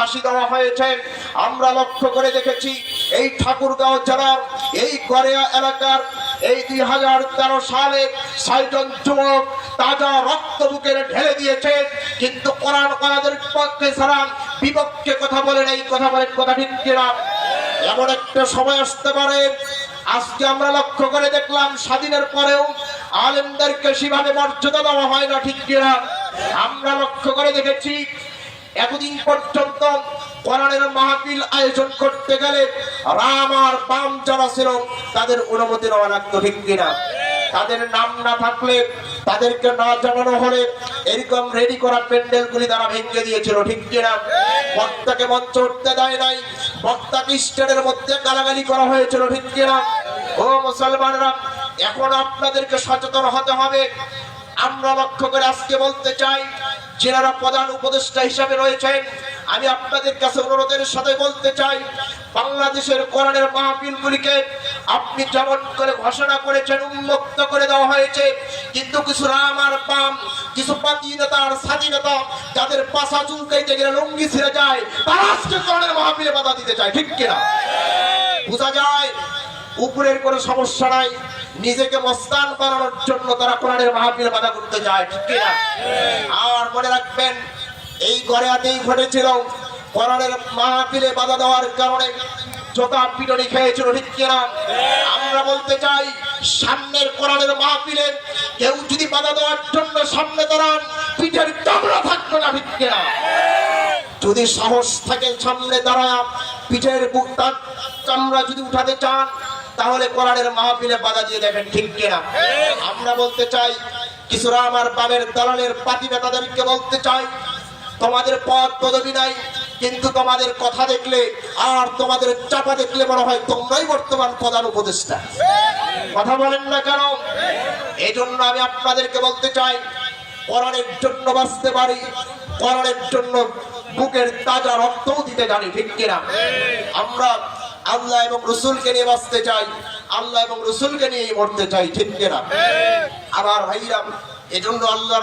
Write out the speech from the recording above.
ফাঁসি দেওয়া হয়েছে। আমরা লক্ষ্য করে দেখেছি, এই ঠাকুরগাঁও জেলার, এই গড়িয়া এলাকার, এই দুই হাজার তেরো সালে ছয়জন যুবক তাজা রক্ত বুকের ঢেলে দিয়েছে। কিন্তু কোরআন কালাদের পক্ষে ছাড়া বিপক্ষে কথা বলেন এই কথা বলেন কথা ঠিক কিনা? এমন একটা সময় আসতে পারে। আজকে আমরা লক্ষ্য করে দেখলাম, স্বাধীনের পরেও আলেমদেরকে সেভাবে মর্যাদা দেওয়া হয় না ঠিক কিনা? আমরা লক্ষ্য করে দেখেছি এতদিন পর্যন্ত কোরআনের মাহফিল আয়োজন করতে গেলে রাম আর বাম যারা ছিল, তাদের অনুমতি নেওয়া লাগতো, ঠিক কিনা? তাদের নাম না থাকলে, তাদেরকে না জানানো হলে এরকম রেডি করা প্যান্ডেল গুলি তারা ভেঙে দিয়েছিল, ঠিক কিনা? বক্তাকে মঞ্চ উঠতে দেয় নাই, বক্তাকে স্টেডের মধ্যে গালাগালি করা হয়েছিল, ঠিক কিনা? ও মুসলমানরা, এখন আপনাদেরকে সচেতন হতে হবে। আমরা লক্ষ্য করে আজকে বলতে চাই যারা প্রধান উপদেষ্টা হিসাবে রয়েছেন আমি আপনাদের কাছে অনুরোধের সাথে বলতে চাই, বাংলাদেশের কোরআনের মাহফিলগুলিকে আপনি যেমন করে ঘোষণা করেছেন, উন্মুক্ত করে দেওয়া হয়েছে, কিন্তু কিছু রাম আর পাম, কিছু পাতিনেতা আর স্বাধীনতা যাদের পাশা চুলকাইতে গেলে লুঙ্গি ছিঁড়ে যায়, তারা আজকে কোরআনের মাহফিলে বাধা দিতে চায়, ঠিক কিনা? বোঝা যায়, উপরের কোনো সমস্যা নাই, নিজেকে মস্তান বানানোর জন্য তারা কোরআনের মাহফিলে বাধা করতে যায় ঠিক কিনা? আর মনে রাখবেন, এই গড়েয়াতেই ঘটেছিল। কোরআনের মাহফিলে বাধা দেওয়ার কারণে জোতা পিটনি খেয়েছিল, ঠিক কিনা? আমরা বলতে চাই, সামনের কোরআনের মাহফিলে কেউ যদি বাধা দেওয়ার জন্য সামনে দাঁড়ান, পিঠের চামড়া থাকবে না, ঠিক কিনা? যদি সাহস থাকে সামনে দাঁড়ায়, পিঠের বুকটা চামড়া যদি উঠাতে চান, তাহলে কোরআনের মাহফিলে বাধা দিয়ে দেখেন, ঠিক কিনা? আমরা বলতে চাই কিছুরা আমার বামের দালালের পাতি নেতাদেরকে বলতে চাই, তোমাদের পদ পদবি নাই, কিন্তু তোমাদের কথা দেখলে আর তোমাদের চাপা দেখলে মনে হয় তোমরাই বর্তমান প্রধান উপদেষ্টা। কথা বলেন না কেন? এই জন্য আমি আপনাদেরকে বলতে চাই কোরআনের জন্য বাঁচতে পারি কোরআনের জন্য বুকের তাজা রক্তও দিতে জানি, ঠিক কিনা? আমরা আল্লাহ এবং রসুলকে নিয়ে বাঁচতে চাই। আল্লাহ এবং রসুলকে নিয়ে মরতে চাই ঠিক কিনা? আমার ভাইরা এজন্য আল্লাহ